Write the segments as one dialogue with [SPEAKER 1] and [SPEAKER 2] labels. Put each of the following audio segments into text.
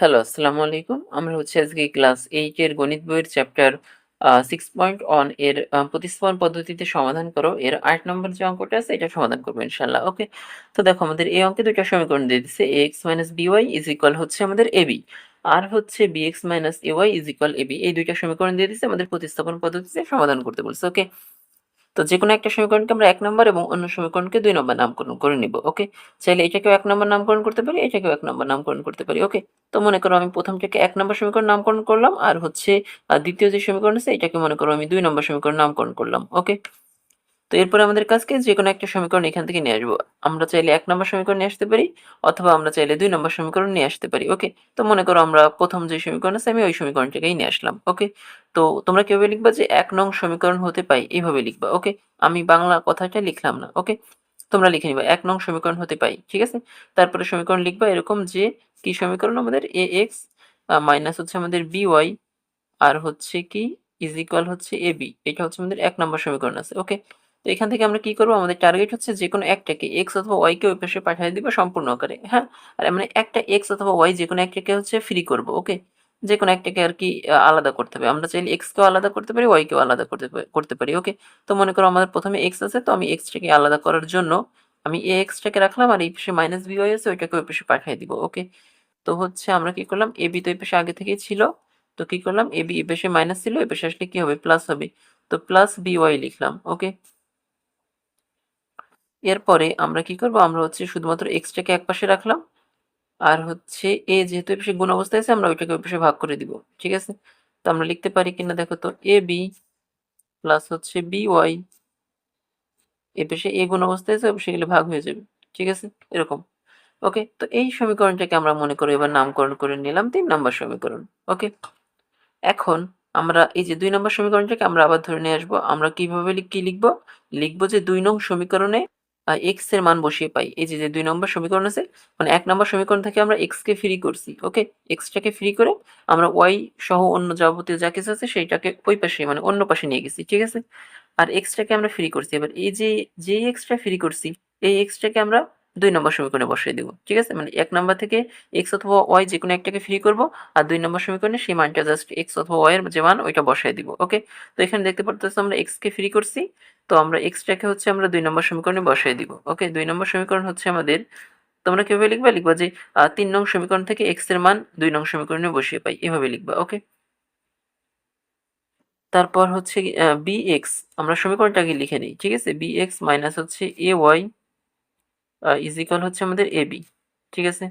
[SPEAKER 1] Hello, আসসালামু আলাইকুম। আমরা হচ্ছে আজকে ক্লাস 8 এর গণিত বইয়ের চ্যাপ্টার আ 6.1 এর আ প্রতিস্থাপন পদ্ধতিতে সমাধান করো এর ৮ নম্বর যে অঙ্কটা আছে এটা সমাধান করব ইনশাআল্লাহ। ওকে? তো দেখো আমাদের এই অঙ্কে ২ টা সমীকরণ দিয়ে দিছে ax by ইজ ইকুয়াল হচ্ছে আমাদের ab আর হচ্ছে bx ay is equal ab এই ২ টা সমীকরণ দিয়ে দিছে আমাদের প্রতিস্থাপন পদ্ধতিতে সমাধান করতে বলছে। ওকে? তো যেকোনো একটা সমীকরণকে আমরা এক নম্বর এবং অন্য সমীকরণকে দুই নম্বর নামকরণ করে নিব। ওকে? চাইলে এটাকেও এক নম্বর নামকরণ করতে পারি, এটাকেও এক নম্বর নামকরণ করতে পারি। ওকে? তো মনে করো আমি প্রথমটাকে এক নম্বর সমীকরণ নামকরণ করলাম আর হচ্ছে দ্বিতীয় যে সমীকরণ আছে এটাকে মনে করো আমি দুই নম্বর সমীকরণ নামকরণ করলাম। ওকে? তো এরপরে আমাদের কাজ কি যেকোনো একটা সমীকরণ এখান থেকে নিয়ে আসব। আমরা চাইলে এক নম্বর সমীকরণ নিয়ে আসতে পারি অথবা আমরা চাইলে দুই নম্বর সমীকরণ নিয়ে আসতে পারি। ওকে? তো মনে করো আমরা প্রথম যে সমীকরণ আছে আমি ওই সমীকরণটাকেই নিয়ে আসলাম। ওকে? তো তোমরা কীভাবে লিখবা যে এক নং সমীকরণ হতে পাই এইভাবে লিখবা। ওকে? আমি বাংলা কথাটা লিখলাম না। ওকে? তোমরা লিখে নিবা ১ নং সমীকরণ হতে পাই। ঠিক আছে? তারপরে সমীকরণ লিখবা এরকম যে কি সমীকরণ আমাদের ax আ মাইনাস হচ্ছে আমাদের by আর হচ্ছে কি ইজ ইকুয়াল হচ্ছে এ বি এটা হচ্ছে আমাদের এক নম্বর সমীকরণ আছে। ওকে? তো এখান থেকে আমরা কি করব আমাদের টার্গেট হচ্ছে যেকোনো একটাকে এক্স অথবা ওয়াইকে ওই পাশে পাঠিয়ে দিব সম্পূর্ণ আকারে। হ্যাঁ? আর মানে একটা এক্স অথবা y যেকোনো একটাকে হচ্ছে ফ্রি করব ওকে? যেকোনো একটাকে আর কি আলাদা করতে হবে। আমরা চাইলে x কেও আলাদা করতে পারি, y কেও আলাদা করতে করতে পারি। ওকে? তো মনে করো আমাদের প্রথমে x আছে তো আমি x টাকে আলাদা করার জন্য আমি ax টাকে রাখলাম আর এই পাশে মাইনাস by আছে ওইটাকে ওই পাশে পাঠিয়ে দিব। ওকে? তো হচ্ছে আমরা কি করলাম এ বি তো এই পাশে আগে থেকেই ছিল। তো কি করলাম ab এই পাশে মাইনাস ছিল এই পাশে আসলে কি হবে প্লাস হবে। তো প্লাস by লিখলাম। ওকে? এরপরে আমরা কি করব আমরা হচ্ছে শুধুমাত্র x টাকে একপাশে রাখলাম। আর হচ্ছে এ যেহেতু এই পাশে গুণ অবস্থায় আছে, আমরা ওইটাকে ওই ভাগ করে দিব। ঠিক আছে? তো আমরা লিখতে পারি কিনা দেখো তো, এ, বি প্লাস হচ্ছে by এই পাশে এ গুণ অবস্থায় আছে, ওই পাশে গেলে ভাগ হয়ে যাবে। ঠিক আছে? এরকম। ওকে? তো এই সমীকরণটাকে আমরা মনে করো এবার নামকরণ করে নিলাম, তিন নম্বর সমীকরণ। ওকে? এখন আমরা এই যে দুই নম্বর সমীকরণটাকে আমরা আবার ধরে নিয়ে আসব। আমরা কীভাবে কি লিখব লিখব যে দুই নং সমীকরণে x এর মান বসিয়ে পাই। এই যে, দুই ২ নম্বর সমীকরণ আছে মানে এক নম্বর সমীকরণ থেকে আমরা এক্স কে ফ্রি করছি। ওকে? এক্সটাকে টাকে ফ্রি করে আমরা ওয়াই সহ অন্য যাবতীয় যা কিছু আছে সেইটাকে ওই পাশে মানে অন্য পাশে নিয়ে গেছি। ঠিক আছে? আর এক্সটাকে টাকে আমরা ফ্রি করছি। এবার এই যে, যে এক্সটা ফ্রি করছি এই এক্সটাকে টাকে আমরা ২ নম্বর সমীকরণে বসিয়ে দিব। ঠিক আছে? মানে এক নম্বর থেকে এক্স অথবা ওয়াই যে কোনো একটাকে ফ্রি করব আর দুই নম্বর সমীকরণে সেই মানটা জাস্ট এক্স অথবা ওয়াই এর যে মান ওইটা বসায় দিব। ওকে? তো এখানে দেখতে পারতেছো আমরা x কে ফ্রি করছি। তো আমরা এক্সটাকে হচ্ছে আমরা দুই নম্বর সমীকরণে বসায় দিব। ওকে? দুই নম্বর সমীকরণ হচ্ছে আমাদের, তোমরা কীভাবে লিখবা? লিখবা যে তিন নং সমীকরণ থেকে x এর মান দুই নং সমীকরণে বসিয়ে পাই। এভাবে লিখবা। ওকে? তারপর হচ্ছে আ bx, আমরা সমীকরণটাকে লিখে নিই। ঠিক আছে? বি এক্স মাইনাস হচ্ছে এ আ ইজ ইকুয়াল হচ্ছে আমাদের ab ঠিক আছে?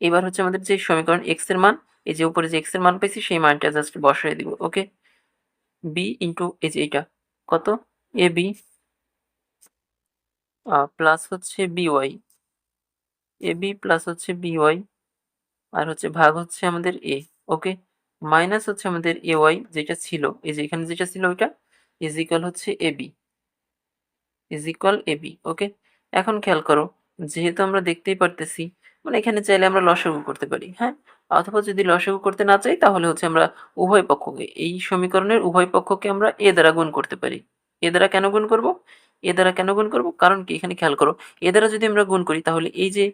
[SPEAKER 1] এবার হচ্ছে আমাদের যে সমীকরণ x এর মান, এই যে উপরে যে x এর মান পেয়েছি সেই মানটা জাস্ট বসায় দিব। ওকে? b ইনটু এই যে এইটা, কত? ab আ প্লাস হচ্ছে by ab প্লাস হচ্ছে by আর হচ্ছে ভাগ হচ্ছে আমাদের a ওকে? মাইনাস হচ্ছে আমাদের ay যেটা ছিল, এই যে এখানে যেটা ছিল ওইটা ইজ ইকুয়াল হচ্ছে ab is equal ab okay? এখন খেয়াল করো, যেহেতু আমরা দেখতেই পারতেছি মানে এখানে চাইলে আমরা লসাগু করতে পারি। হ্যাঁ? অথবা যদি লসাগু করতে না চাই, তাহলে হচ্ছে আমরা উভয় পক্ষকে, এই সমীকরণের উভয় পক্ষকে আমরা এ দ্বারা গুণ করতে পারি। এ দ্বারা কেন গুণ করব? এ দ্বারা কেন গুণ করব? কারণ কি এখানে খেয়াল করো, এ দ্বারা যদি আমরা গুণ করি, তাহলে এই যে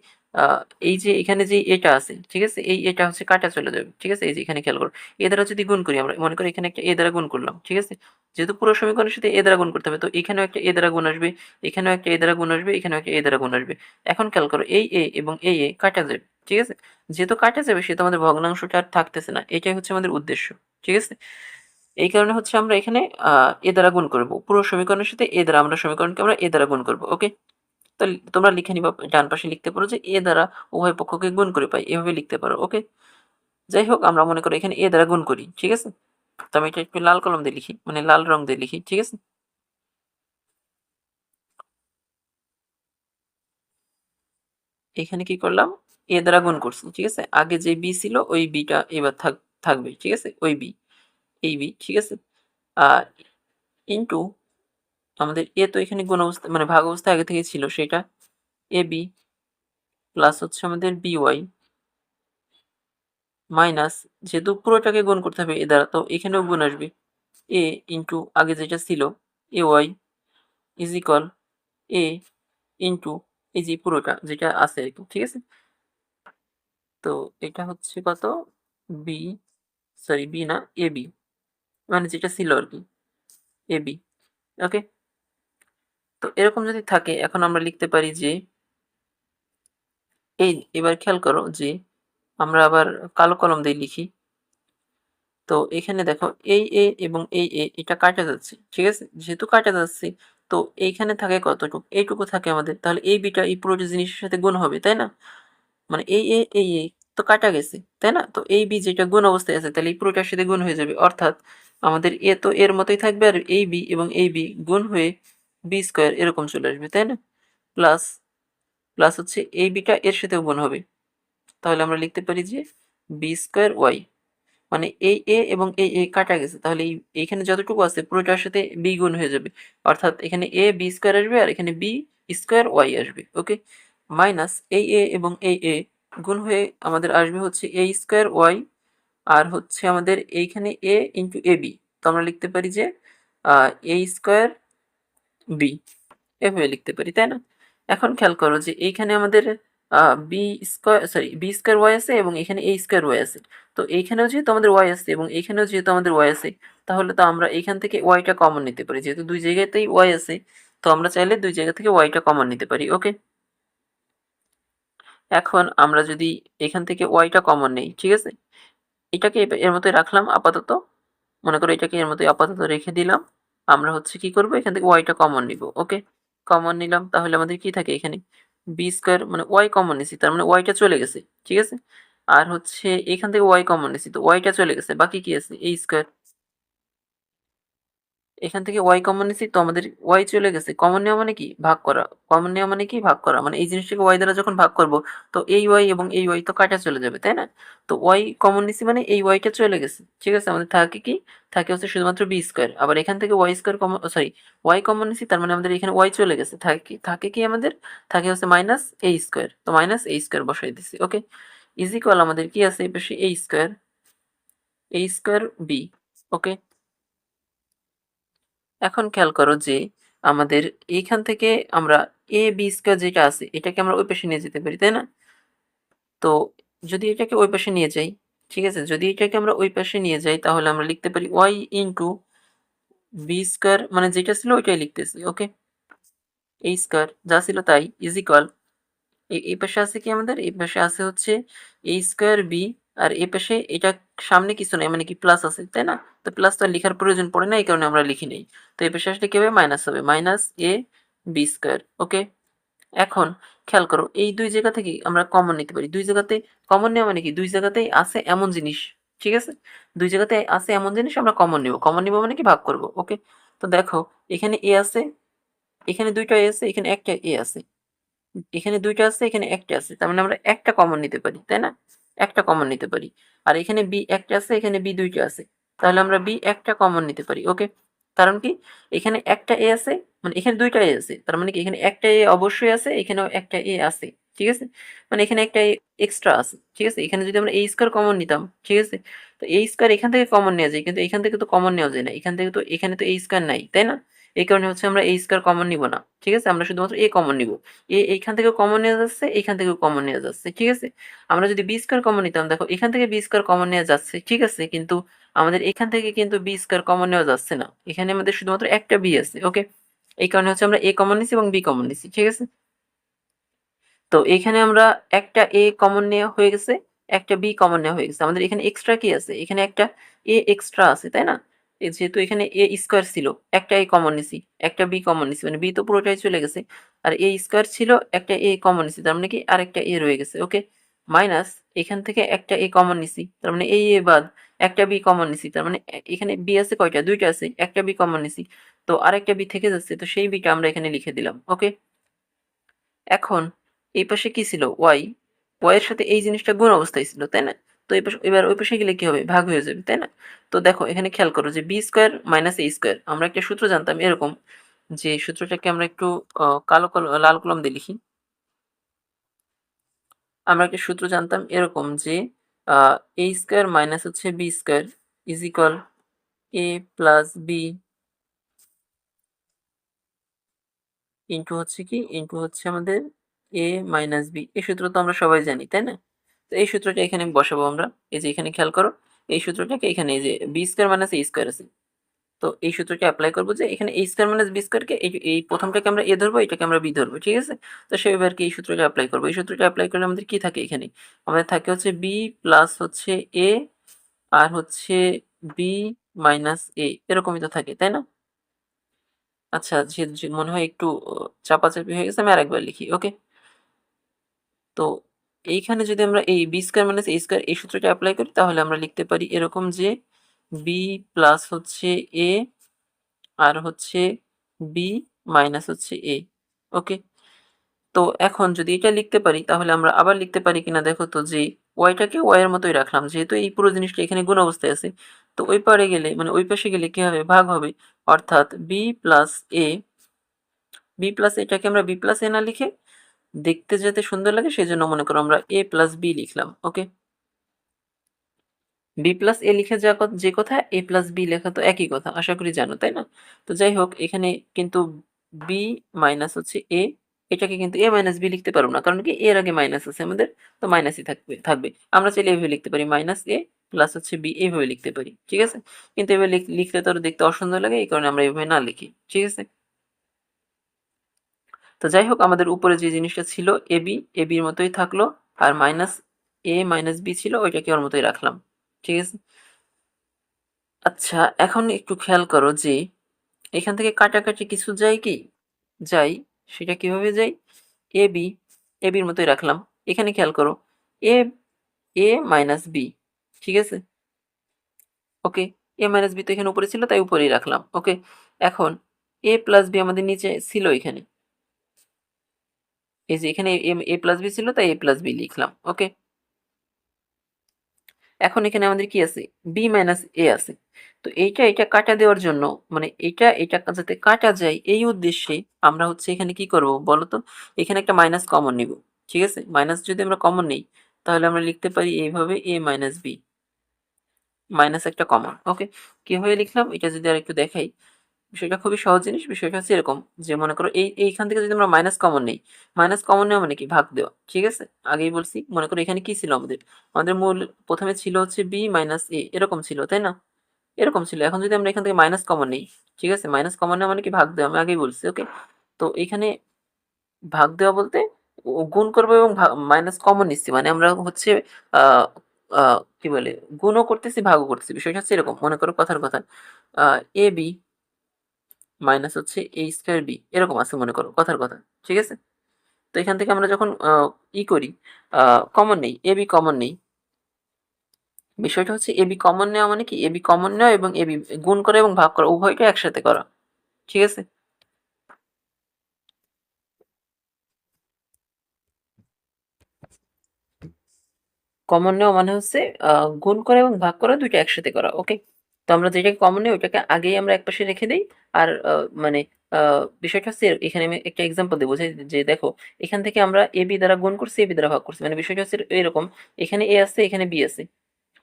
[SPEAKER 1] এই যে এখানে যে এটা আছে, ঠিক আছে? এই এটা হচ্ছে কাটা চলে যাবে। ঠিক আছে? এই যে এখানে খেয়াল করো। a দ্বারা যদি গুণ করি আমরা মনে করো এখানে একটা a দ্বারা গুণ করলাম। ঠিক আছে? যেহেতু পুরো সমীকরণের সাথে a দ্বারা গুণ করতে হবে তো এখানেও একটা a দ্বারা গুণ আসবে, এখানেও একটা a দ্বারা গুণ আসবে, এখানেও একটা a দ্বারা গুণ আসবে। এখন খেয়াল করো এই a এবং এই এ কাটা যাবে। ঠিক আছে? যেহেতু কাটা যাবে সেহেতু আমাদের ভগ্নাংশটা আর থাকতেছে না। এটাই হচ্ছে আমাদের উদ্দেশ্য। ঠিক আছে? এই কারণে হচ্ছে আমরা এখানে আ a দ্বারা গুণ করব। পুরো সমীকরণের সাথে a দ্বারা আমরা সমীকরণকে আমরা a দ্বারা গুণ করব। ওকে? তোমরা লিখে নিবা, ডান পাশে লিখতে পারো যে a দ্বারা উভয় পক্ষকে গুণ করে, পাই। এভাবে লিখতে পারো। ওকে? যাই হোক, আমরা মনে করি এখানে a দ্বারা গুণ করি। ঠিক আছে? তো আমি এটা একটু লাল কলম দিয়ে লিখি। মানে লাল রং দিয়ে লিখি। ঠিক আছে? এখানে কি করলাম? এ দ্বারা গুণ করছি। ঠিক আছে? আগে যে বি ছিল, ওই b টা এবার থাক, থাকবে। ঠিক আছে? ওই বি, এই বি, ঠিক আছে? আর ইনটু আমাদের এ তো এখানে গুণ অবস্থা মানে ভাগ অবস্থায় আগে থেকেই ছিল সেটা এ বি প্লাস হচ্ছে আমাদের by মাইনাস যেহেতু পুরোটাকে গুণ করতে হবে এ দ্বারা, তো এখানেও গুণ আসবে। এ ইনটু আগে যেটা ছিল ay is equal a into এই যে পুরোটা যেটা আছে আরকি ঠিক আছে? তো এটা হচ্ছে কত? বি সরি বি না, এ বি মানে যেটা ছিল আর কি, এ বি ওকে তো এরকম যদি থাকে, এখন আমরা লিখতে পারি যে, এই এবার খেয়াল করো যে, আমরা আবার কালো কলম দিয়ে লিখি। তো এখানে দেখো, এই এ এবং এই এ, এটা কাটা যাচ্ছে, ঠিক আছে? যেহেতু কাটা যাচ্ছে, তো এইখানে থাকে কতটুকু? এইটুকু থাকে আমাদের, তাহলে এই বিটা, এই পুরোটা জিনিসের সাথে গুণ হবে, তাই না? মানে এই এ এই এ, তো কাটা গেছে, তাই না? তো এই বি যেটা গুণ অবস্থায় আছে, তাহলে এই পুরোটার সাথে গুণ হয়ে যাবে, অর্থাৎ আমাদের এ তো এর মতোই থাকবে, আর এই বি এবং এই বি গুণ হয়ে বি স্কোয়ার এরকম চলে আসবে, তাই না? প্লাস প্লাস হচ্ছে এই বিটা এর সাথেও গুণ হবে। তাহলে আমরা লিখতে পারি যে বি স্কোয়ার ওয়াই মানে এই এ এবং এই এ কাটা গেছে। তাহলে এই, এইখানে যতটুকু আছে পুরোটার সাথে বি গুণ হয়ে যাবে। অর্থাৎ এখানে এ বি স্কোয়ার আসবে আর এখানে বি স্কোয়ার ওয়াই আসবে ওকে মাইনাস এই এ এবং এই এ গুণ হয়ে আমাদের আসবে হচ্ছে এ স্কোয়ার ওয়াই আর হচ্ছে আমাদের এইখানে এ ইন্টু এ বি তো আমরা লিখতে পারি যে এ স্কোয়ার বি এভাবে লিখতে পারি, তাই না? এখন খেয়াল করো যে এইখানে আমাদের B square sorry B square Y আছে এবং এখানে এ স্কোয়ার ওয়াই আছে। তো এইখানেও যেহেতু আমাদের ওয়াই আছে এবং এইখানেও যেহেতু আমাদের ওয়াই আছে, তাহলে তো আমরা এইখান থেকে ওয়াইটা কমন নিতে পারি। যেহেতু দুই জায়গাতেই ওয়াই আছে, তো আমরা চাইলে দুই জায়গা থেকে ওয়াইটা কমন নিতে পারি, ওকে? এখন আমরা যদি এখান থেকে ওয়াইটা কমন নেই, ঠিক আছে? এটাকে এর মতোই রাখলাম, আপাতত। মনে করো এটাকে এর মতোই আপাতত রেখে দিলাম। আমরা হচ্ছে কি করব? এখান থেকে ওয়াইটা কমন নিব ওকে কমন নিলাম, তাহলে আমাদের কি থাকে এখানে? বি স্কোয়ার মানে ওয়াই কমন নিছি, তার মানে ওয়াইটা চলে গেছে, ঠিক আছে? আর হচ্ছে এখান থেকে ওয়াই কমন নিছি, তো ওয়াইটা চলে গেছে, বাকি কি আছে? এই স্কোয়ার এখান থেকে ওয়াই কমন নিছি, তো আমাদের ওয়াই চলে গেছে। কমন নেওয়া মানে কি? ভাগ করা। কমন নেওয়া মানে কি? ভাগ করা। মানে এই জিনিসটাকে ওয়াই দ্বারা যখন ভাগ করব, তো এই ওয়াই এবং এই ওয়াই তো কাটা চলে যাবে, তাই না? তো ওয়াই কমন নিছি মানে এই ওয়াইটা চলে গেছে। ঠিক আছে? আমাদের থাকে কি? থাকে হচ্ছে শুধুমাত্র বি স্কোয়ার আবার এখান থেকে Y square common sorry Y common নিছি, তার মানে আমাদের এখানে ওয়াই চলে গেছে। থাকে কি? থাকে কি আমাদের? থাকে হচ্ছে মাইনাস এ স্কোয়ার তো মাইনাস এ স্কোয়ার বসাই দিছি ওকে ইজ আমাদের কি আছে? এই পাশে A square A square B okay এখন খেয়াল করো যে আমাদের এইখান থেকে আমরা এ বি স্কোয়ার যেটা আছে, এটাকে আমরা ওই পাশে নিয়ে যেতে পারি, তাই না? তো যদি এটাকে ওই পাশে নিয়ে যাই, ঠিক আছে? যদি এটাকে আমরা ওই পাশে নিয়ে যাই, তাহলে আমরা লিখতে পারি ওয়াই ইন্টু বি স্কোয়ার মানে যেটা ছিল ওইটাই লিখতেছি ওকে এই স্কোয়ার যা ছিল তাই ইজ এই পাশে আছে কি আমাদের? এই পাশে আছে হচ্ছে এ স্কোয়ার বি আর এই পাশে এটা সামনে কিছু নাই মানে কি প্লাস আছে, তাই না? তো প্লাস তো লেখার প্রয়োজন পড়ে না, এই কারণে আমরা লিখি নেই। তো এই পাশে আসলে কি হবে? মাইনাস হবে। Minus A B square okay এখন খেয়াল করো, এই দুই জায়গা থেকে আমরা কমন নিতে পারি। দুই জায়গাতে কমন নেওয়া মানে কি? দুই জায়গাতেই আছে এমন জিনিস, ঠিক আছে? দুই জায়গাতে আছে এমন জিনিস, আমরা কমন নিব। কমন নিব মানে কি? ভাগ করব ওকে তো দেখো, এখানে এ আছে, এখানে দুইটা এ আছে, এখানে একটা এ আছে। এখানে দুইটা আছে, এখানে একটা আছে। তার মানে আমরা একটা কমন নিতে পারি, তাই না? একটা কমন নিতে পারি। আর এখানে বি একটা আছে, এখানে বি দুইটা আছে। তাহলে আমরা বি একটা কমন নিতে পারি ওকে কারণ কি? এখানে একটা এ আছে মানে এখানে দুইটা এ আছে। তার মানে কি? এখানে একটা এ অবশ্যই আছে, এখানেও একটা এ আছে, ঠিক আছে? মানে এখানে একটা এক্সট্রা আছে, ঠিক আছে? এখানে যদি আমরা এই স্কোয়ার কমন নিতাম, ঠিক আছে? তো এই স্কোয়ার এখান থেকে কমন নেওয়া যায়, কিন্তু এখান থেকে তো কমন নেওয়া যায় না। এখান থেকে তো, এখানে তো এই স্কোয়ার নাই, তাই না? এই কারণে হচ্ছে আমরা এই স্কোয়ার কমন নিব না, ঠিক আছে? আমরা শুধুমাত্র এ কমন নিব। এ এইখান থেকে কমন নেওয়া যাচ্ছে, এইখান থেকেও কমন নেওয়া যাচ্ছে, ঠিক আছে? আমরা যদি বি স্কোয়ার কমন নিতাম, দেখো, এখান থেকে বি স্কোয়ার কমন নেওয়া যাচ্ছে, ঠিক আছে? কিন্তু আমাদের এখান থেকে কিন্তু বি স্কোয়ার কমন নেওয়া যাচ্ছে না। এখানে আমাদের শুধুমাত্র একটা বি আছে ওকে এই কারণে হচ্ছে আমরা এ কমন নিছি এবং বি কমন নিছি, ঠিক আছে? তো এখানে আমরা একটা এ কমন নেওয়া হয়ে গেছে, একটা বি কমন নেওয়া হয়ে গেছে। আমাদের এখানে এক্সট্রা কি আছে? এখানে একটা এ এক্সট্রা আছে, তাই না? যেহেতু এখানে এ স্কোয়ার ছিল, একটা এ কমন নিছি, একটা বি কমন নিছি মানে বি তো পুরোটাই চলে গেছে, আর এ স্কোয়ার ছিল একটা এ কমন নিছি, তার মানে কি আর একটা এ রয়ে গেছে, ওকে? মাইনাস এখান থেকে একটা এ কমন নিছি, তার মানে এই এ বাদ, একটা বি কমন নিছি, তার মানে এখানে বি আছে কয়টা? দুইটা আছে, একটা বি কমন নিছি, তো আরেকটা বি থেকে যাচ্ছে, তো সেই বিটা আমরা এখানে লিখে দিলাম, ওকে? এখন এই পাশে কি ছিল? ওয়াই ওয়াই এর সাথে এই জিনিসটা গুণ অবস্থায় ছিল, তাই না? তো এবার ওই পাশে গেলে কি হবে? ভাগ হয়ে যাবে, তাই না? তো দেখো, এখানে খেয়াল করো যে B square minus A square আমরা একটা সূত্র জানতাম এরকম যে সূত্রটাকে আমরা একটু কালো লাল কলম দিয়ে লিখি। আমরা একটা সূত্র জানতাম এরকম যে এ স্কোয়ার মাইনাস হচ্ছে B square is equal A plus B into হচ্ছে কি? ইন্টু হচ্ছে আমাদের এ মাইনাস বি এই সূত্র তো আমরা সবাই জানি, তাই না? তো এই সূত্রটা এখানে বসাবো আমরা। এই যে এখানে খেয়াল করো, এই সূত্রটাকে এখানে এই যে B square minus A square আছে। তো এই সূত্রটা অ্যাপ্লাই করব যে এখানে এ স্কোয়ার মাইনাস বি স্কোয়ারকে এই এই প্রথমটাকে আমরা এ ধরবো, এটাকে আমরা বি ধরবো, ঠিক আছে? তো সেভাবে আর কি এই সূত্রটা অ্যাপ্লাই করব। এই সূত্রটা অ্যাপ্লাই করলে আমাদের কি থাকে এখানে? আমাদের থাকে হচ্ছে বি প্লাস হচ্ছে এ আর হচ্ছে বি মাইনাস এ এরকমই তো থাকে, তাই না? আচ্ছা মনে হয় একটু চাপাচাপি হয়ে গেছে, আমি আরেকবার লিখি ওকে তো এইখানে যদি আমরা এই B square minus A square এই সূত্রটা অ্যাপ্লাই করি, তাহলে আমরা লিখতে পারি এরকম যে বি প্লাস হচ্ছে এ আর হচ্ছে বি মাইনাস হচ্ছে এ ওকে তো এখন যদি এটা লিখতে পারি, তাহলে আমরা আবার লিখতে পারি কিনা দেখো তো যে ওয়াইটাকে ওয়াইয়ের মতোই রাখলাম, যেহেতু এই পুরো জিনিসটা এখানে গুণ অবস্থায় আছে, তো ওই পারে গেলে মানে ওই পাশে গেলে কি হবে? ভাগ হবে। অর্থাৎ B plus A B plus এটাকে আমরা বি প্লাস এ না লিখে দেখতে যাতে সুন্দর লাগে সেই জন্য মনে করো আমরা এ প্লাস বি লিখলাম ওকে বি প্লাস এ লিখে যা যে কথা এ প্লাস বি লেখা তো একই কথা, আশা করি জানো, তাই না? তো যাই হোক, এখানে কিন্তু বি মাইনাস হচ্ছে এ এটাকে কিন্তু এ মাইনাস বি লিখতে পারব না, কারণ কি এর আগে মাইনাস আছে আমাদের, তো মাইনাসই থাকবে থাকবে। আমরা চাইলে এভাবে লিখতে পারি মাইনাস এ প্লাস হচ্ছে বি এইভাবে লিখতে পারি, ঠিক আছে? কিন্তু এভাবে লিখ- লিখলে তো দেখতে অসুন্দর লাগে, এই কারণে আমরা এভাবে না লিখি, ঠিক আছে? তো যাই হোক আমাদের উপরে যে জিনিসটা ছিল এ বি, এ বির মতোই থাকল, আর মাইনাস এ মাইনাস বি ছিল, ওইটাকে ওর মতোই রাখলাম, ঠিক আছে? আচ্ছা এখন একটু খেয়াল করো যে এখান থেকে কাটাকাটি কিছু যায় কি? যাই সেটা কীভাবে যাই এ বি, এ বির মতোই রাখলাম, এখানে খেয়াল করো, এ এ মাইনাস বি ঠিক আছে? ওকে, এ মাইনাস বি তো এখানে উপরে ছিল, তাই উপরেই রাখলাম, ওকে? এখন, এ প্লাস বি আমাদের নিচে ছিল এখানে এই যে এখানে এ প্লাস বি ছিল, তাই এ প্লাস বি লিখলাম ওকে এখন এখানে আমাদের কি আছে? বি মাইনাস এ আছে। তো এইটা এটা কাটা দেওয়ার জন্য মানে এটা এটা যাতে কাটা যায়, এই উদ্দেশ্যে আমরা হচ্ছে এখানে কি করব বলো তো? এখানে একটা মাইনাস কমন নিব, ঠিক আছে? মাইনাস যদি আমরা কমন নেই, তাহলে আমরা লিখতে পারি এইভাবে এ মাইনাস বি মাইনাস একটা কমন ওকে কীভাবে লিখলাম? এটা যদি আর একটু দেখাই বিষয়টা খুবই সহজ জিনিস, বিষয়টা হচ্ছে এরকম যে মনে করো এই, এইখান থেকে যদি আমরা মাইনাস কমন নেই মাইনাস কমন নেওয়া মানে কি? ভাগ দেওয়া, ঠিক আছে? আগেই বলছি, মনে করো এখানে কি ছিল আমাদের? আমাদের মূল প্রথমে ছিল হচ্ছে বি মাইনাস এ এরকম ছিল, তাই না? এরকম ছিল, এখন যদি আমরা এখান থেকে মাইনাস কমন নেই, ঠিক আছে? মাইনাস কমন নেওয়া মানে কি? ভাগ দেওয়া, আমি আগেই বলছি ওকে তো এখানে ভাগ দেওয়া বলতে গুণ করব এবং মাইনাস কমন নিচ্ছি মানে আমরা হচ্ছে কি বলে? গুণও করতেছি, ভাগও করতেছি, বিষয়টা হচ্ছে এরকম, মনে করো কথার কথা। এ বি মাইনাস হচ্ছে এ স্কোয়ার বি এরকম আছে মনে করো, কথার কথা, ঠিক আছে? তো এখান থেকে আমরা যখন ই করি কমন নেই এ বি কমন নেই, বিষয়টা হচ্ছে এ বি কমন নেওয়া মানে কি? এ বি কমন নেওয়া এবং এ বি গুণ করা এবং ভাগ করা উভয়টা একসাথে করা, ঠিক আছে? কমন নেওয়া মানে হচ্ছে গুণ করা এবং ভাগ করা দুইটা একসাথে করা ওকে তো আমরা যেটাকে কমন নেই ওইটাকে আগেই আমরা একপাশে রেখে দিই। আর মানে বিষয়টা হচ্ছে এখানে আমি একটা এক্সাম্পল দেবো যে দেখো, এখান থেকে আমরা এ, বি দ্বারা গুণ করছি, এ, বি দ্বারা ভাগ করছি। মানে বিষয়টা হচ্ছে এরকম, এখানে এ আছে, এখানে বি আছে।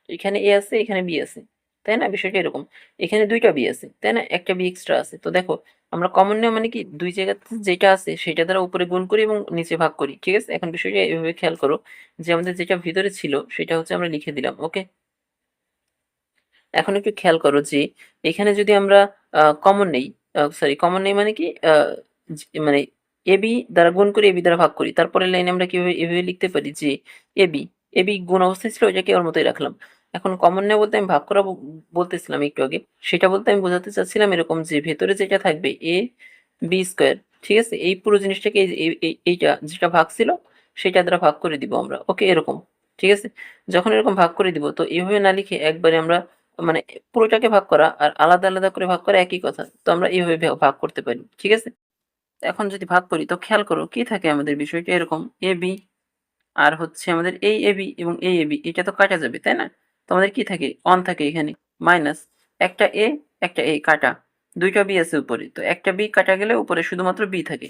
[SPEAKER 1] এখানে এ আছে, এখানে বি আছে। তাই না? বিষয়টা এরকম। এখানে দুইটা বি আছে, তাই না? একটা বি এক্সট্রা আছে। তো দেখো, আমরা কমন নেওয়া মানে কি? দুই জায়গাতে যেটা আছে, সেটা দ্বারা উপরে গুণ করি এবং নিচে ভাগ করি, ঠিক আছে? এখন বিষয়টা এভাবে খেয়াল করো যে, আমাদের যেটা ভিতরে ছিল, সেটা হচ্ছে আমরা লিখে দিলাম ওকে এখন একটু খেয়াল করো যে এখানে যদি আমরা কমন নেই সরি কমন নেই মানে কি মানে এবি দ্বারা গুণ করে এবি দ্বারা ভাগ করি। তারপরে লাইনে আমরা কীভাবে, এভাবে লিখতে পারি যে এবি এবি গুণ অবস্থায় ছিল ওইটাকে ওর মতোই রাখলাম। এখন কমন নেই বলতে আমি ভাগ করা বলতেছিলাম একটু আগে। সেটা বলতে আমি বোঝাতে চাচ্ছিলাম এরকম যে ভেতরে যেটা থাকবে এ, বি স্কোয়ার, ঠিক আছে? এই পুরো জিনিসটাকে এই- এই- এই- এইটা যেটা ভাগ ছিল সেটা দ্বারা ভাগ করে দিব আমরা। ওকে, এরকম, ঠিক আছে? যখন এরকম ভাগ করে দিব তো এইভাবে না লিখে একবারে আমরা মানে পুরোটাকে ভাগ করা আর আলাদা আলাদা করে ভাগ করা একই কথা। তো আমরা এইভাবে ভাগ করতে পারি, ঠিক আছে? এখন যদি ভাগ করি, তো খেয়াল করো কি থাকে আমাদের বিষয়টা এরকম এ বি আর হচ্ছে আমাদের এই এ বি এবং এই এ বি এটা তো কাটা যাবে, তাই না? তো আমাদের কি থাকে? অন থাকে এখানে মাইনাস একটা এ একটা এ কাটা, দুইটা বি আছে উপরে, তো একটা বি কাটা গেলে উপরে শুধুমাত্র বি থাকে,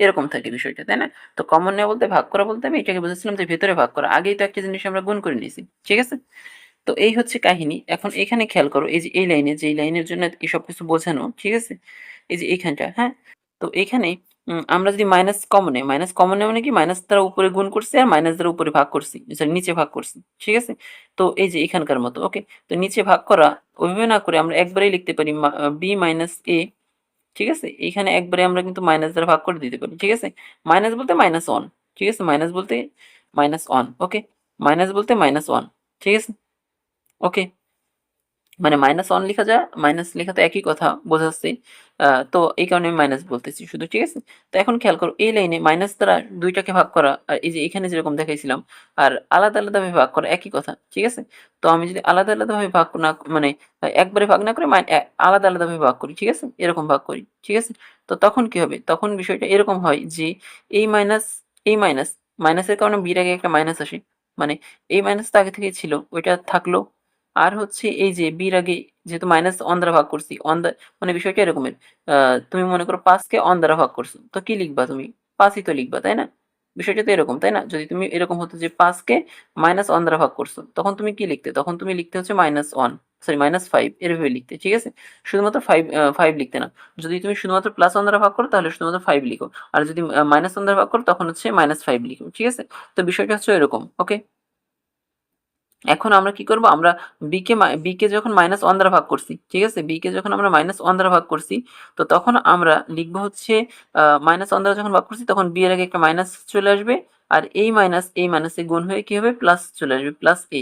[SPEAKER 1] এরকম থাকে বিষয়টা, তাই না? তো কমন নেওয়া বলতে, ভাগ করা বলতে আমি এটাকে বুঝেছিলাম যে ভেতরে ভাগ করা, আগেই তো একটা জিনিস আমরা গুণ করে নিয়েছি, ঠিক আছে? তো এই হচ্ছে কাহিনী। এখন এখানে খেয়াল করো, এই যে এই লাইনে, যে লাইনের জন্য এই সব কিছু বোঝানো, ঠিক আছে? এই যে এইখানটা হ্যাঁ? তো এখানে আমরা যদি মাইনাস কমনে মাইনাস কমনে মানে কি? মাইনাস দ্বারা উপরে গুণ করছি আর মাইনাস দ্বারা উপরে ভাগ করছি সরি নিচে ভাগ করছি, ঠিক আছে? তো এই যে এখানকার মতো ওকে তো নিচে ভাগ করা, ওইভাবে না করে আমরা একবারেই লিখতে পারি বি মাইনাস এ ঠিক আছে? এইখানে একবারে আমরা কিন্তু মাইনাস দ্বারা ভাগ করে দিতে পারি, ঠিক আছে? মাইনাস বলতে মাইনাস ওয়ান ঠিক আছে? মাইনাস বলতে মাইনাস ওয়ান ওকে মাইনাস বলতে মাইনাস ওয়ান ঠিক আছে? ওকে মানে মাইনাস ওয়ান লেখা যায় মাইনাস লেখা তো একই কথা বোঝাচ্ছে। তো এই কারণে আমি মাইনাস বলতেছি শুধু, ঠিক আছে? তো এখন খেয়াল করো, এই লাইনে মাইনাস দ্বারা দুইটাকে ভাগ করা, আর এই যে এখানে যেরকম দেখাইছিলাম, আর আলাদা আলাদাভাবে ভাগ করা একই কথা, ঠিক আছে? তো আমি যদি আলাদা আলাদাভাবে ভাগ না মানে একবারে ভাগ না করে আলাদা আলাদাভাবে ভাগ করি, ঠিক আছে? এরকম ভাগ করি, ঠিক আছে? তো তখন কি হবে? তখন বিষয়টা এরকম হয় যে এই মাইনাস এই মাইনাস মাইনাসের কারণে বির আগে একটা মাইনাস আসে। মানে এই মাইনাসটা আগে থেকেই ছিল, ওইটা থাকল আর হচ্ছে এই যে বির আগে যেহেতু মাইনাস অন দ্বারা ভাগ করছি অন মানে বিষয়টা এরকমের। তুমি মনে করো পাঁচকে অন দ্বারা ভাগ করছ, তো কি লিখবা তুমি? পাঁচই তো লিখবা, তাই না? বিষয়টা তো এরকম, তাই না? যদি তুমি এরকম হতো যে পাঁচকে মাইনাস অন দ্বারা ভাগ করছ, তখন তুমি কি লিখতে? তখন তুমি লিখতে হচ্ছে minus one sorry minus five এরভাবে লিখতে, ঠিক আছে? শুধুমাত্র ফাইভ ফাইভ লিখতে না। যদি তুমি শুধুমাত্র প্লাস ওয়ান দ্বারা ভাগ করো, তাহলে শুধুমাত্র ফাইভ লিখো। আর যদি মাইনাস ওয়ান দ্বারা ভাগ করো, তখন হচ্ছে মাইনাস ফাইভ লিখো, ঠিক আছে? তো বিষয়টা হচ্ছে এরকম ওকে এখন আমরা কি করব? আমরা বি কে বি কে যখন মাইনাস ওয়ান দ্বারা ভাগ করছি, ঠিক আছে? বি কে যখন আমরা মাইনাস ওয়ান দ্বারা ভাগ করছি, তো তখন আমরা লিখব হচ্ছে মাইনাস ওয়ান দ্বারা যখন ভাগ করছি, তখন বি এর আগে একটা মাইনাস চলে আসবে, আর এই মাইনাস এই মাইনাসে গুণ হয়ে কি হবে? প্লাস চলে আসবে প্লাস এ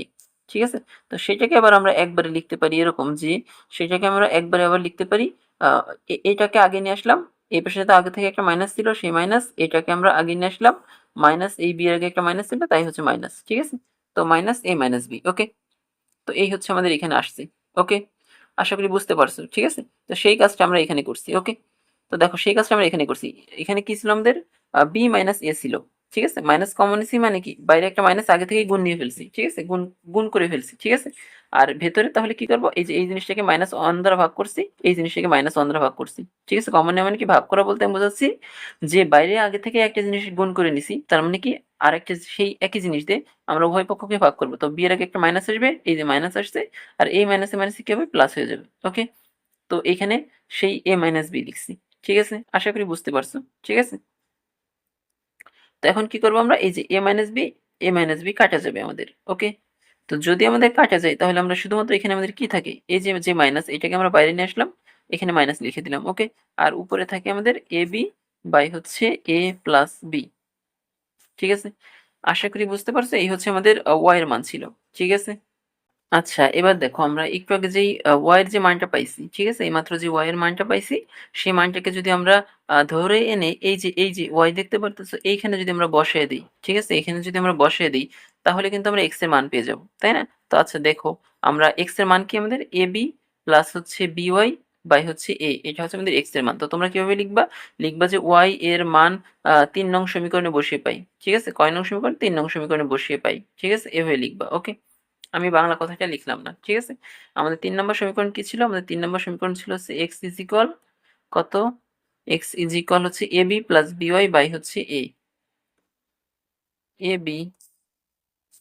[SPEAKER 1] ঠিক আছে? তো সেটাকে আবার আমরা একবারে লিখতে পারি এরকম যে, সেটাকে আমরা একবারে আবার লিখতে পারি এটাকে আগে নিয়ে আসলাম এই পাশে তো আগে থেকে একটা মাইনাস ছিল, সেই মাইনাস এটাকে আমরা আগে নিয়ে আসলাম মাইনাস এই বি এর আগে একটা মাইনাস ছিল, তাই হচ্ছে মাইনাস ঠিক আছে? তো minus A minus B okay তো এই হচ্ছে আমাদের এখানে আসছে ওকে আশা করি বুঝতে পারছ, ঠিক আছে? তো সেই কাজটা আমরা এখানে করছি ওকে তো দেখো সেই কাজটা আমরা এখানে করছি। এখানে কি ছিল আমাদের? বি মাইনাস এ ছিল। ঠিক আছে? মাইনাস কমন সি মানে কি? বাইরে একটা মাইনাস আগে থেকে গুণ নিয়ে ফেলছি, ঠিক আছে? গুণ গুণ করে ফেলছি, ঠিক আছে? আর ভেতরে তাহলে কি করব? এই যে, এই জিনিসটাকে মাইনাস ওয়ান দ্বারা ভাগ করছি, এই জিনিসটাকে মাইনাস ওয়ান দ্বারা ভাগ করছি, ঠিক আছে? কমন মানে কি? ভাগ করা বলতে আমি বোঝাচ্ছি যে, বাইরে আগে থেকে একটা জিনিস গুণ করে নিছি, তার মানে কি? আর একটা সেই একই জিনিস দিয়ে আমরা উভয় পক্ষকে ভাগ করব। তো বিয়ের আগে একটা মাইনাস আসবে, এই যে মাইনাস আসছে, আর এই মাইনাসে মাইনাসে কি হবে? প্লাস হয়ে যাবে ওকে তো এখানে সেই এ মাইনাস বি লিখছি, ঠিক আছে? আশা করি বুঝতে পারছ, ঠিক আছে? তো এখন কি করব আমরা? এই যে A minus B A minus B কাটা যাবে আমাদের ওকে তো যদি আমাদের কাটা যায়, তাহলে আমরা শুধুমাত্র এখানে আমাদের কি থাকে? এই যে যে মাইনাস এটাকে আমরা বাইরে নিয়ে আসলাম, এখানে মাইনাস লিখে দিলাম ওকে আর উপরে থাকে আমাদের এ বি বাই হচ্ছে এ প্লাস বি ঠিক আছে? আশা করি বুঝতে পারছ? এই হচ্ছে আমাদের ওয়াই এর মান ছিল, ঠিক আছে? আচ্ছা এবার দেখো আমরা একটু আগে যেই ওয়াই এর যে মানটা পাইছি, ঠিক আছে? এইমাত্র যে ওয়াই এর মানটা পাইছি, সেই মানটাকে যদি আমরা ধরে এনে এই যে এই যে ওয়াই দেখতে পারতেছো, এইখানে যদি আমরা বসিয়ে দিই, ঠিক আছে? এখানে যদি আমরা বসিয়ে দিই, তাহলে কিন্তু আমরা এক্সের মান পেয়ে যাব, তাই না? তো আচ্ছা দেখো, আমরা এক্সের মান কি আমাদের? এ বি প্লাস হচ্ছে বি ওয়াই বাই হচ্ছে এ এটা হচ্ছে আমাদের এক্সের মান। তো তোমরা কীভাবে লিখবা? লিখবা যে ওয়াই এর মান তিন নং সমীকরণে বসিয়ে পাই, ঠিক আছে? কয় নং সমীকরণ? তিন নং সমীকরণে বসিয়ে পাই, ঠিক আছে? এভাবে লিখবা ওকে আমি বাংলা কথাটা লিখলাম না, ঠিক আছে? আমাদের তিন নম্বর সমীকরণ কি ছিল? আমাদের তিন নম্বর সমীকরণ ছিল হচ্ছে এক্স ইজ ইকুয়াল কত? এক্স ইজ ইকুয়াল হচ্ছে A B plus B Y by হচ্ছে এ এ বি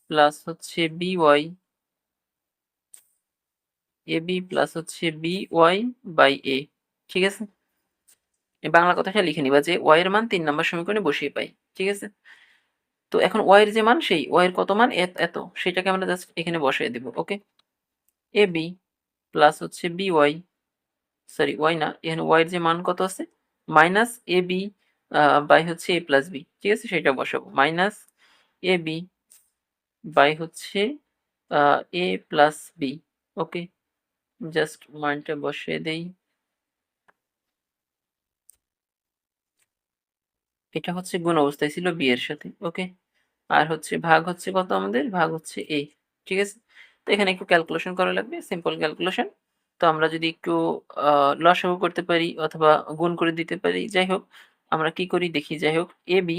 [SPEAKER 1] প্লাস হচ্ছে B Y A B plus হচ্ছে বি ওয়াই বাই এ ঠিক আছে? বাংলা কথাটা লিখে নিবা যে ওয়াই এর মান তিন নম্বর সমীকরণে বসিয়ে পাই, ঠিক আছে? তো এখন ওয়াই এর যে মান, সেই ওয়াই এর কত মান? এত এত। সেটাকে আমরা জাস্ট এখানে বসিয়ে দিব ওকে এ বি প্লাস হচ্ছে বি ওয়াই সরি ওয়াই না। এখানে ওয়াই এর যে মান কত আছে? মাইনাস এ বি বাই হচ্ছে এ প্লাস বি ঠিক আছে? সেটা বসাবো। মাইনাস এ বি বাই হচ্ছে A plus B okay just মানটা বসিয়ে দেই। এটা হচ্ছে গুণ অবস্থায় ছিল বি এর সাথে ওকে আর হচ্ছে ভাগ হচ্ছে কত আমাদের? ভাগ হচ্ছে এ ঠিক আছে? তো এখানে একটু ক্যালকুলেশন করা লাগবে সিম্পল ক্যালকুলেশন তো আমরা যদি একটু লসাগু করতে পারি অথবা গুণ করে দিতে পারি, যাই হোক, আমরা কি করি দেখি, যাই হোক এ বি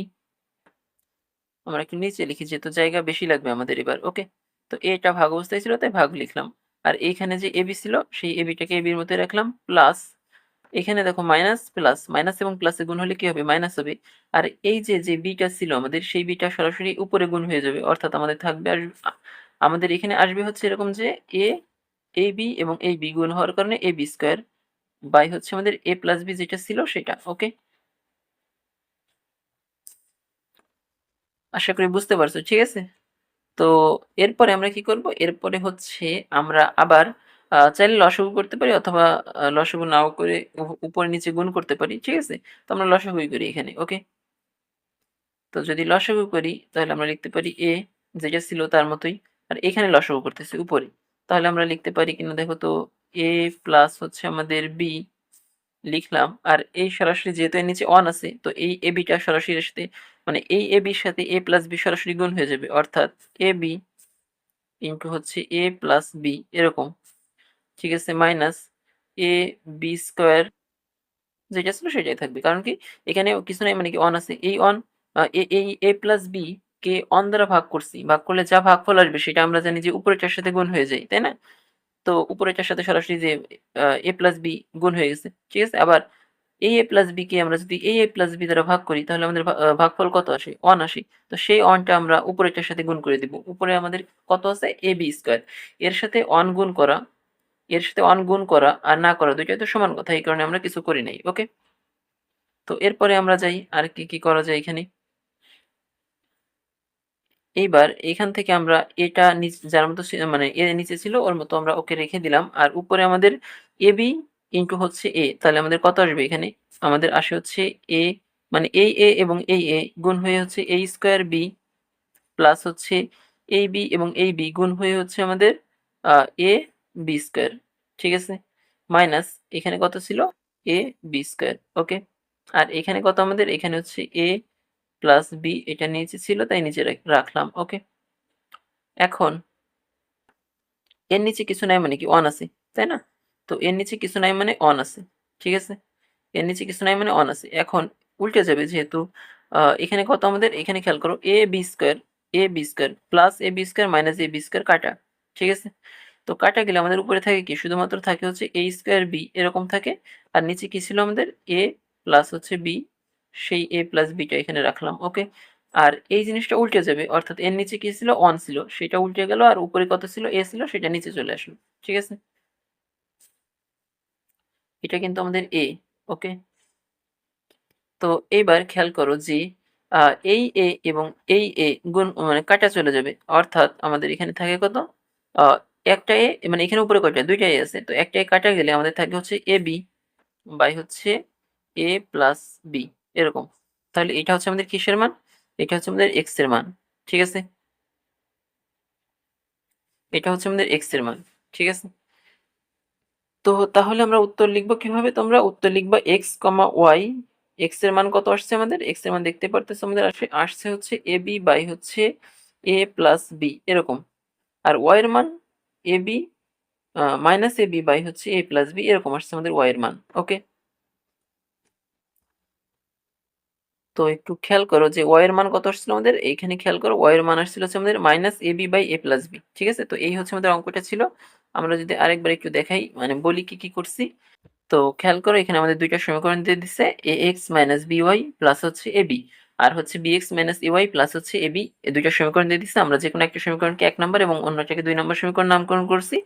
[SPEAKER 1] আমরা একটু নিচে লিখি, যেহেতু জায়গা বেশি লাগবে আমাদের এবার ওকে তো এটা ভাগ অবস্থায় ছিল, তাই ভাগ লিখলাম। আর এইখানে যে এবি ছিল, সেই এবিটাকে এবির মধ্যে রাখলাম প্লাস এখানে দেখো মাইনাস প্লাস মাইনাস এবং প্লাসে গুণ হলে কি হবে? মাইনাস হবে। আর এই যে যে বিটা ছিল আমাদের, সেই বিটা সরাসরি উপরে গুণ হয়ে যাবে। অর্থাৎ আমাদের থাকবে আর আমাদের এখানে আসবে হচ্ছে এরকম যে এ এ বি এবং এই বি গুণ হওয়ার কারণে এ বি স্কোয়ার বাই হচ্ছে আমাদের এ প্লাস বি যেটা ছিল সেটা ওকে আশা করি বুঝতে পারছ, ঠিক আছে? তো এরপরে আমরা কি করব? এরপরে হচ্ছে আমরা আবার চাইলে লসাগু করতে পারি অথবা লসাগু নাও করে উপরে নিচে গুণ করতে পারি, ঠিক আছে? তো আমরা লসাগুই করি এখানে, ওকে? তো যদি লসগু করি, তাহলে আমরা লিখতে পারি এ যেটা ছিল তার মতোই, আর এখানে লসাগু করতেছি উপরে। তাহলে আমরা লিখতে পারি কিনা, দেখো তো এ প্লাস হচ্ছে আমাদের বি লিখলাম, আর এই সরাসরি যেহেতু এর নিচে অন আছে, তো এই এ বিটা সরাসরি সাথে মানে এই এ বির সাথে এ প্লাস বি সরাসরি গুণ হয়ে যাবে, অর্থাৎ এ বি ইন্টু হচ্ছে এ প্লাস বি এরকম। ঠিক আছে মাইনাস এ বি স্কোয়ার যেটা ছিল সেটাই থাকবে। কারণ কি? এখানে কিছু নাই মানে কি অন আছে। এই অন এই এ প্লাস বি কে অন দ্বারা ভাগ করছি। ভাগ করলে যা ভাগফল আসবে সেটা আমরা জানি যে উপরেটার সাথে গুণ হয়ে যায় তাই না? তো উপরেটার সাথে সরাসরি যে এ প্লাস বি গুণ হয়ে গেছে ঠিক আছে? আবার এই এ প্লাস বি কে আমরা যদি এই এ প্লাস বি দ্বারা ভাগ করি তাহলে আমাদের ভা- আহ, ভাগফল কত আসে? অন আসে। তো সেই অনটা আমরা উপরেটার সাথে গুণ করে দিব। উপরে আমাদের কত আছে? এ বি স্কোয়ার এর সাথে অন গুণ করা এর সাথে অন গুণ করা আর না করা দুইটাই তো সমান কথা, এই কারণে আমরা কিছু করি নাই ওকে তো এরপরে আমরা যাই, আর কি কি করা যায় এখানে? এইবার এখান থেকে আমরা এটা নিচ, যার মতো মানে এর নিচে ছিল, ওর মতো আমরা ওকে রেখে দিলাম, আর উপরে আমাদের এ, বি ইন্টু হচ্ছে এ, তাহলে আমাদের কত আসবে এখানে? আমাদের আসে হচ্ছে এ মানে এই এ এবং এই এ গুণ হয়ে হচ্ছে এ স্কোয়ার বি প্লাস হচ্ছে এই বি এবং এই বি গুণ হয়ে হচ্ছে আমাদের এ, বি স্কোয়ার। ঠিক আছে? মাইনাস এখানে কত ছিল? এ বি স্কোয়ার ওকে আর এখানে কত আমাদের? এখানে হচ্ছে এ প্লাস বি এটা নিচে ছিল, তাই নিচে রাখলাম ওকে এখন, এর নিচে কিছু নাই মানে কি? অন আছে, তাই না? তো এর নিচে কিছু নাই মানে অন আছে, ঠিক আছে? এর নিচে কিছু নাই মানে অন আছে। এখন, উল্টে যাবে যেহেতু এখানে কত আমাদের? এখানে খেয়াল করো A B square A B square plus A B square minus A B square কাটা, ঠিক আছে? তো কাটা গেলে আমাদের উপরে থাকে কি? শুধুমাত্র থাকে হচ্ছে এ স্কোয়ার বি এরকম থাকে। আর নিচে কি ছিল আমাদের? এ প্লাস হচ্ছে বি সেই এ প্লাস বিটা এখানে রাখলাম ওকে আর এই জিনিসটা উল্টে যাবে, অর্থাৎ এর নিচে কি ছিল? অন ছিল। সেটা উল্টে গেল, আর উপরে কত ছিল? এ ছিল, সেটা নিচে চলে আসলো, ঠিক আছে? এটা কিন্তু আমাদের এ ওকে তো এইবার খেয়াল করো যে এই এ এবং এই এ গুণ মানে কাটা চলে যাবে। অর্থাৎ আমাদের এখানে থাকে কত? একটা এ মানে এখানে উপরে কয়টা? দুইটা এ আছে। তো একটা এ কাটা গেলে আমাদের থাকে হচ্ছে এ বি বাই হচ্ছে এ প্লাস বি এরকম। তাহলে এটা হচ্ছে আমাদের কিসের মান? এটা হচ্ছে আমাদের এক্সের মান, ঠিক আছে? এটা হচ্ছে আমাদের এক্সের মান, ঠিক আছে? তো তাহলে আমরা উত্তর লিখব কীভাবে? তোমরা উত্তর লিখবা এক্স কমা ওয়াই এক্সের মান কত আসছে আমাদের? এক্সের মান দেখতে পারতেছো আমাদের আসে, আসছে হচ্ছে এ বি বাই হচ্ছে এ প্লাস বি এরকম। আর ওয়াই এর মান? A B minus A B by হচ্ছে এ প্লাস বি এরকম আসছে আমাদের ওয়াই এর মান ওকে তো একটু খেয়াল করো যে ওয়াই এর মান কত আসছিল আমাদের? এইখানে খেয়াল করো ওয়াই এর মান আসছিল হচ্ছে আমাদের minus A B by A plus B ঠিক আছে? তো এই হচ্ছে আমাদের অঙ্কটা ছিল। আমরা যদি আরেকবার একটু দেখাই মানে বলি কি কি করছি? তো খেয়াল করো এখানে আমাদের দুইটা সমীকরণ দিয়ে দিচ্ছে A X minus B Y plus হচ্ছে এ বি আর হচ্ছে বিএক্স মাইনাস ইওয়াই ওয়াই প্লাস হচ্ছে এবি এই দুইটা সমীকরণ দিয়ে দিচ্ছে আমরা যে কোনো একটা সমীকরণকে এক নম্বর এবং অন্যটাকে দুই নম্বর সমীকরণ নামকরণ করছি।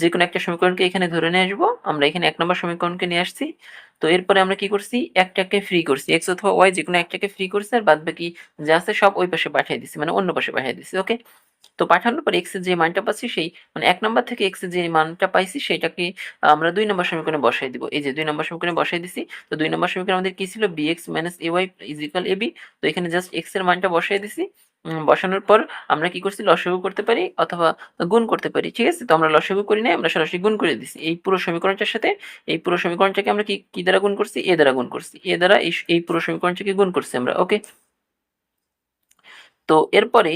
[SPEAKER 1] যে কোনো একটা সমীকরণকে এখানে ধরে নিয়ে আসব। আমরা এখানে এক নম্বর সমীকরণকে নিয়ে আসছি। তো এরপরে আমরা কি করছি? একটাকে ফ্রি করছি। এক্স অথবা ওয়াই যে কোনো একটাকে ফ্রি করছি আর বাদ বাকি যা আছে সব ওই পাশে পাঠিয়ে দিছি মানে অন্য পাশে পাঠিয়ে দিছি ওকে তো পাঠানোর পর এক্সের যে মানটা পাচ্ছি সেই মানে এক নম্বর থেকে এক্সের যে মানটা পাইছি সেটাকে আমরা দুই নম্বর সমীকরণে বসাই দিব। এই যে দুই নম্বর সমীকরণে বসাই দিছি, তো দুই নম্বর সমীকরণ আমাদের কি ছিল? B X minus A Y is equal A তো এখানে জাস্ট এক্সের মানটা বসাই দিছি বসানোর পর আমরা কি করছি? লসাগু করতে পারি অথবা গুণ করতে পারি। ঠিক আছে? তো আমরা লসাগু করি নাই, আমরা সরাসরি গুণ করে দিচ্ছি এই পুরো সমীকরণটার সাথে, এই পুরো সমীকরণটাকে আমরা কি কি দ্বারা গুণ করছি? এ দ্বারা গুণ করছি। এ দ্বারা এই পুরো সমীকরণটাকে গুণ করছি আমরা। ওকে? তো এরপরে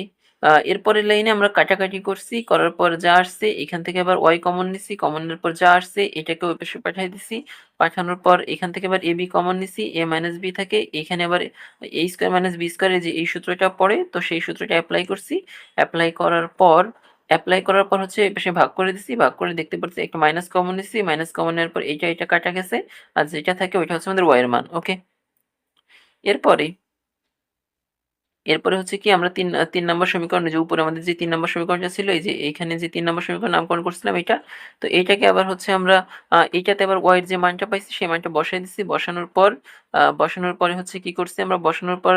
[SPEAKER 1] এরপরের লাইনে আমরা কাটাকাটি করছি, করার পর যা আসছে, এখান থেকে আবার ওয়াই কমন নিছি কমনের পর যা আসছে এটাকে ওই পাশে পাঠিয়ে দিছি। পাঠানোর পর এখান থেকে আবার এ বি কমন নিছি এ মাইনাস বি থাকে। এখানে আবার এ স্কোয়ার মাইনাস বি স্কোয়ারের যে এই সূত্রটা পড়ে, তো সেই সূত্রটা অ্যাপ্লাই করছি। অ্যাপ্লাই করার পর অ্যাপ্লাই করার পর হচ্ছে এই পাশে ভাগ করে দিছি, ভাগ করে দেখতে পাচ্ছি একটা মাইনাস কমন নিছি মাইনাস কমন নেওয়ার পর এইটা এটা কাটা গেছে, আর যেটা থাকে ওইটা হচ্ছে আমাদের ওয়াই এর মান ওকে এরপরে এরপরে হচ্ছে কি আমরা তিন তিন নম্বর সমীকরণ, যে উপরে আমাদের যে তিন নম্বর সমীকরণটা ছিল, এই যে এইখানে যে তিন নম্বর সমীকরণ নামকরণ করছিলাম এটা, তো এইটাকে আবার হচ্ছে আমরা এইটাতে আবার ওয়াইয়ের যে মানটা পাইছি, সেই মানটা বসাই দিচ্ছি বসানোর পর বসানোর পরে হচ্ছে কি করছি আমরা? বসানোর পর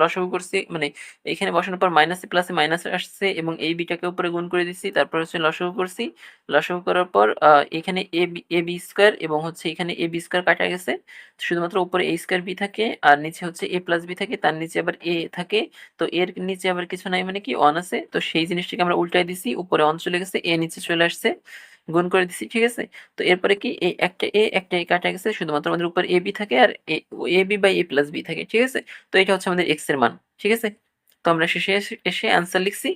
[SPEAKER 1] লসাগু করছি মানে এখানে বসানোর পর মাইনাসে প্লাসে মাইনাস আসছে এবং এই বিটাকে উপরে গুণ করে দিচ্ছি তারপর হচ্ছে লসাগু করছি। লসাগু করার পর এখানে A B A B square এবং হচ্ছে এখানে এ বি স্কোয়ার কাটা গেছে। শুধুমাত্র উপরে এ স্কোয়ার বি থাকে, আর নিচে হচ্ছে এ প্লাস বি থাকে, তার নিচে আবার এ থাকে। তো এর নিচে আবার কিছু নাই মানে কি অন আছে। তো সেই জিনিসটাকে আমরা উল্টাই দিছি, উপরে অন চলে গেছে, এ নিচে চলে আসছে, গুণ করে দিছি, ঠিক আছে? তো এরপরে কি এই একটা এ একটা এ কাটা গেছে, শুধুমাত্র আমাদের উপর এ বি থাকে আর A B by A plus B থাকে, ঠিক আছে? তো এটা হচ্ছে আমাদের এক্সের মান, ঠিক আছে? তো আমরা শেষে এসে অ্যান্সার লিখছি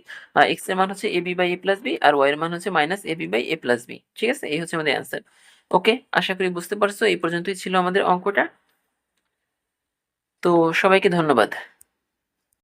[SPEAKER 1] এক্সের মান হচ্ছে A B by A plus B R Y এর মান হচ্ছে minus A B by A plus B ঠিক আছে? এই হচ্ছে আমাদের অ্যান্সার ওকে আশা করি বুঝতে পারছ, এই পর্যন্তই ছিল আমাদের অঙ্কটা। তো সবাইকে ধন্যবাদ।